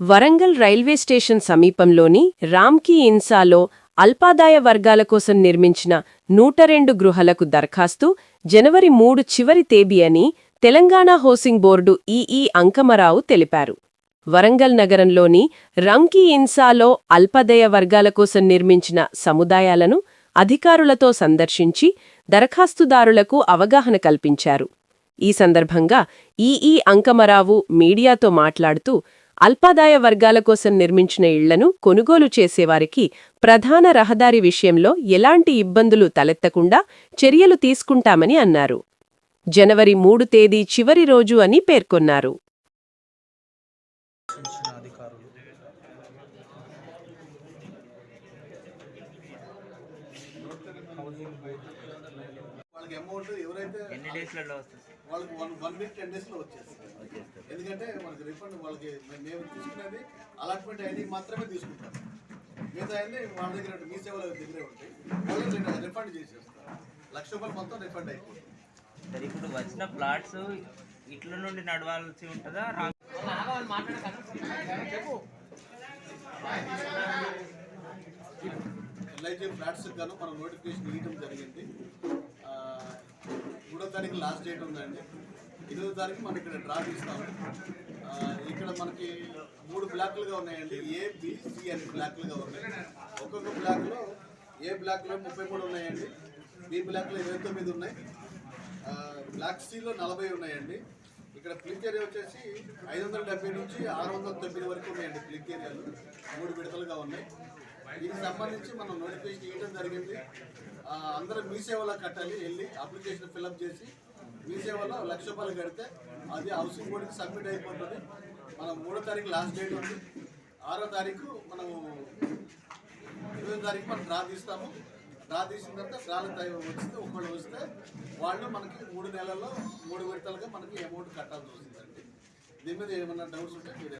Warangal railway station సమీపంలోని రామ్కీ ఇన్సాలో అల్పాదాయ వర్గాల కోసం నిర్మించిన నూట రెండు గృహలకు దరఖాస్తు జనవరి మూడు చివరి తేదీ అని Telangana housing board EE Ankamarao తెలిపారు. వరంగల్ నగరంలోని రంకీ ఇన్సాలో అల్పదయ వర్గాల కోసం నిర్మించిన సముదాయాలను అధికారులతో సందర్శించి దరఖాస్తుదారులకు అవగాహన కల్పించారు. ఈ సందర్భంగా ఈఈ అంకమరావు మీడియాతో మాట్లాడుతూ అల్పాదాయ వర్గాల కోసం నిర్మించిన ఇళ్ళను కొనుగోలు చేసేవారికి ప్రధాన రహదారి విషయంలో ఎలాంటి ఇబ్బందులు తలెత్తకుండా చర్యలు తీసుకుంటామని అన్నారు. జనవరి మూడు తేదీ చివరి రోజు అని పేర్కొన్నారు. హౌసింగ్ వాళ్ళకి అమౌంట్ ఎవరైతే ఎన్ని డేస్లలో వస్తుంది? వాళ్ళకి వన్ వన్ వీక్ టెన్ డేస్లో వచ్చేస్తుంది. ఎందుకంటే మనకి రిఫండ్ వాళ్ళకి మేము తీసుకునేది అలాట్మెంట్ ఐడి మాత్రమే తీసుకుంటాం. మిగతా అన్ని వాళ్ళ దగ్గర మీ సేవల దగ్గరే ఉంటాయి. వాళ్ళకి రిఫండ్ చేసేస్తారు లక్ష రూపాయలు మొత్తం రిఫండ్ అయిపోతుంది. సార్ ఇప్పుడు వచ్చిన ప్లాట్స్ ఇట్ల నుండి నడవాల్సి ఉంటుందా? ఎల్ఐజీ ఫ్లాట్స్ గాను మనం నోటిఫికేషన్ ఇవ్వడం జరిగింది. మూడో తారీఖు లాస్ట్ డేట్ ఉందండి. ఎనిమిదో తారీఖు మనం ఇక్కడ డ్రా తీస్తాము ఇక్కడ మనకి మూడు బ్లాక్లుగా ఉన్నాయండి. ఏ బి, సి అని బ్లాక్లుగా ఉన్నాయి. ఒక్కొక్క బ్లాక్లో ఏ బ్లాక్లో ముప్పై మూడు ఉన్నాయండి. బి బ్లాక్లో ఇరవై తొమ్మిది ఉన్నాయి. బ్లాక్ సిలో నలభై ఉన్నాయండి. ఇక్కడ క్లిక్ ఏరియా వచ్చేసి ఐదు వందల డెబ్బై నుంచి ఆరు వందల తొమ్మిది వరకు ఉన్నాయండి క్లిక్ ఏరియాలు. మూడు విడతలుగా ఉన్నాయి. దీనికి సంబంధించి మనం నోటిఫికేషన్ ఇవ్వడం జరిగింది. అందరూ మీ సేవలో కట్టాలి వెళ్ళి అప్లికేషన్ ఫిల్అప్ చేసి మీ సేవలో లక్ష రూపాయలు కడితే అది హౌసింగ్ బోర్డుకి సబ్మిట్ అయిపోతుంది. మనం మూడో తారీఖు లాస్ట్ డేట్ ఉంది. ఆరో తారీఖు మనము ఇరవై తారీఖు మనం డ్రా తీస్తాము. డ్రా తీసిన తర్వాత డ్రాల తయ- వస్తే ఒకళ్ళు వస్తే వాళ్ళు మనకి మూడు నెలల్లో మూడు విడతలుగా మనకి అమౌంట్ కట్టాల్సి వస్తుందండి. దీని మీద ఏమైనా డౌట్స్ ఉంటే మీరు